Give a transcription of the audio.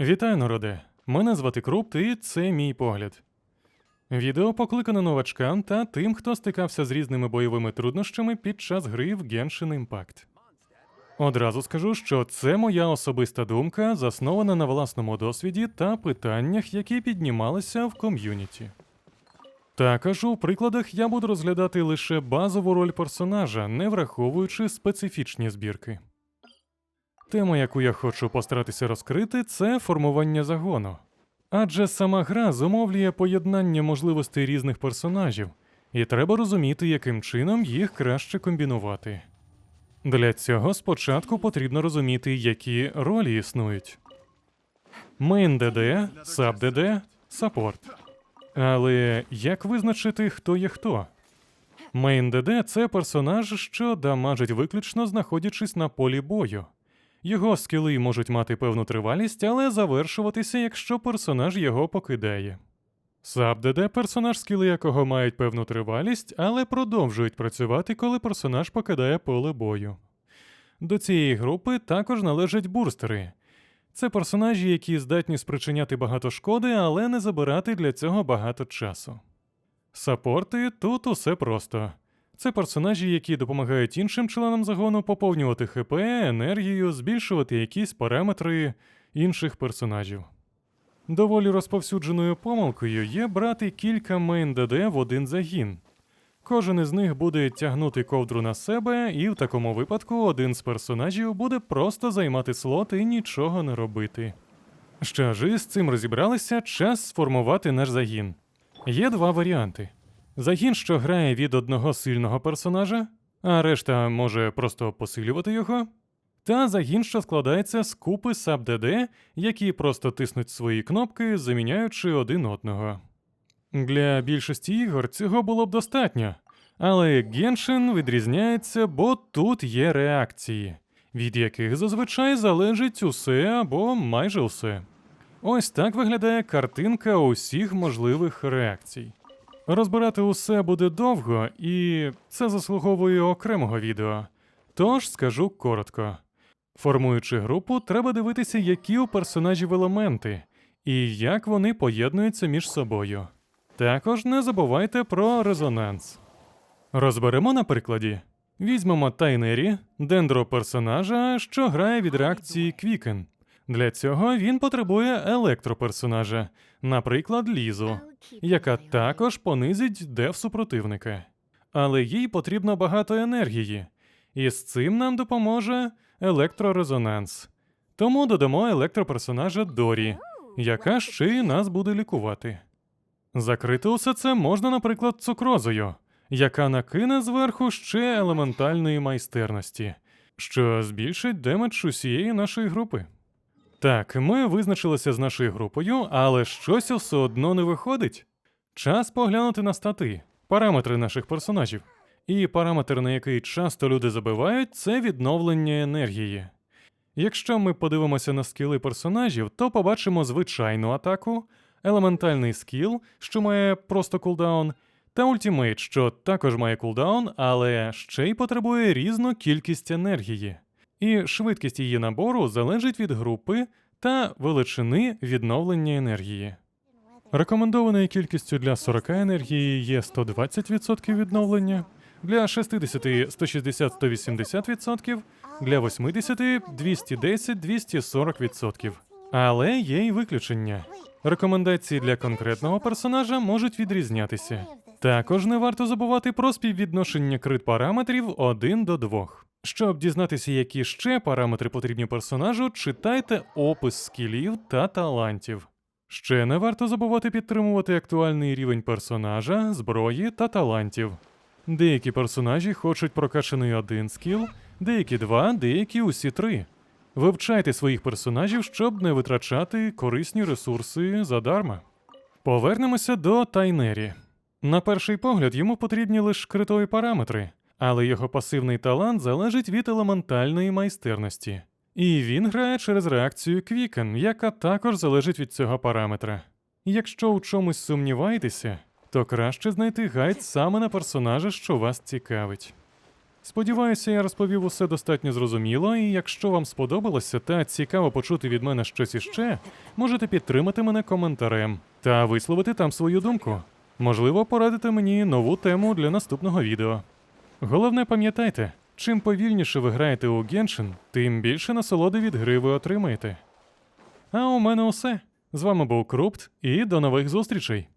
Вітаю, народе! Мене звати Крупт, і це мій погляд. Відео покликане новачкам та тим, хто стикався з різними бойовими труднощами під час гри в Genshin Impact. Одразу скажу, що це моя особиста думка, заснована на власному досвіді та питаннях, які піднімалися в ком'юніті. Також у прикладах я буду розглядати лише базову роль персонажа, не враховуючи специфічні збірки. Тема, яку я хочу постаратися розкрити, це формування загону. Адже сама гра зумовлює поєднання можливостей різних персонажів, і треба розуміти, яким чином їх краще комбінувати. Для цього спочатку потрібно розуміти, які ролі існують. Мейн ДД, саб ДД, саппорт. Але як визначити, хто є хто? Мейн ДД це персонаж, що дамажить виключно знаходячись на полі бою. Його скіли можуть мати певну тривалість, але завершуватися, якщо персонаж його покидає. Саб ДД персонаж, скіли якого мають певну тривалість, але продовжують працювати, коли персонаж покидає поле бою. До цієї групи також належать бурстери. Це персонажі, які здатні спричиняти багато шкоди, але не забирати для цього багато часу. Саппорти тут усе просто. Це персонажі, які допомагають іншим членам загону поповнювати ХП, енергію, збільшувати якісь параметри інших персонажів. Доволі розповсюдженою помилкою є брати кілька мейн ДД в один загін. Кожен із них буде тягнути ковдру на себе, і в такому випадку один з персонажів буде просто займати слот і нічого не робити. Що ж, із цим розібралися, час сформувати наш загін. Є два варіанти: загін, що грає від одного сильного персонажа, а решта може просто посилювати його. Та загін, що складається з купи саб-ДД, які просто тиснуть свої кнопки, заміняючи один одного. Для більшості ігор цього було б достатньо, але Genshin відрізняється, бо тут є реакції, від яких зазвичай залежить усе або майже усе. Ось так виглядає картинка усіх можливих реакцій. Розбирати усе буде довго, і це заслуговує окремого відео. Тож скажу коротко. Формуючи групу, треба дивитися, які у персонажів елементи, і як вони поєднуються між собою. Також не забувайте про резонанс. Розберемо на прикладі. Візьмемо Тайнері, дендро персонажа, що грає від реакції Квікен. Для цього він потребує електроперсонажа, наприклад, Лізу, яка також понизить деф супротивника. Але їй потрібно багато енергії, і з цим нам допоможе електрорезонанс. Тому додамо електроперсонажа Дорі, яка ще й нас буде лікувати. Закрити усе це можна, наприклад, цукрозою, яка накине зверху ще елементальної майстерності, що збільшить демедж усієї нашої групи. Так, ми визначилися з нашою групою, але щось все одно не виходить. Час поглянути на стати, параметри наших персонажів. І параметр, на який часто люди забивають, це відновлення енергії. Якщо ми подивимося на скіли персонажів, то побачимо звичайну атаку, елементальний скіл, що має просто кулдаун, та ультімейт, що також має кулдаун, але ще й потребує різну кількість енергії. І швидкість її набору залежить від групи та величини відновлення енергії. Рекомендованою кількістю для 40 енергії є 120% відновлення, для 60 160 180%, для 80 210 240%. Але є й виключення. Рекомендації для конкретного персонажа можуть відрізнятися. Також не варто забувати про співвідношення крит параметрів 1 до 2. Щоб дізнатися, які ще параметри потрібні персонажу, читайте опис скілів та талантів. Ще не варто забувати підтримувати актуальний рівень персонажа, зброї та талантів. Деякі персонажі хочуть прокачаний один скіл, деякі два, деякі усі три. Вивчайте своїх персонажів, щоб не витрачати корисні ресурси задарма. Повернемося до Тайнері. На перший погляд йому потрібні лише критові параметри, але його пасивний талант залежить від елементальної майстерності. І він грає через реакцію Квікен, яка також залежить від цього параметра. Якщо у чомусь сумніваєтеся, то краще знайти гайд саме на персонажа, що вас цікавить. Сподіваюся, я розповів усе достатньо зрозуміло, і якщо вам сподобалося та цікаво почути від мене щось іще, можете підтримати мене коментарем та висловити там свою думку. Можливо, порадити мені нову тему для наступного відео. Головне пам'ятайте, чим повільніше ви граєте у Геншин, тим більше насолоди від гри ви отримаєте. А у мене усе. З вами був Крупт, і до нових зустрічей!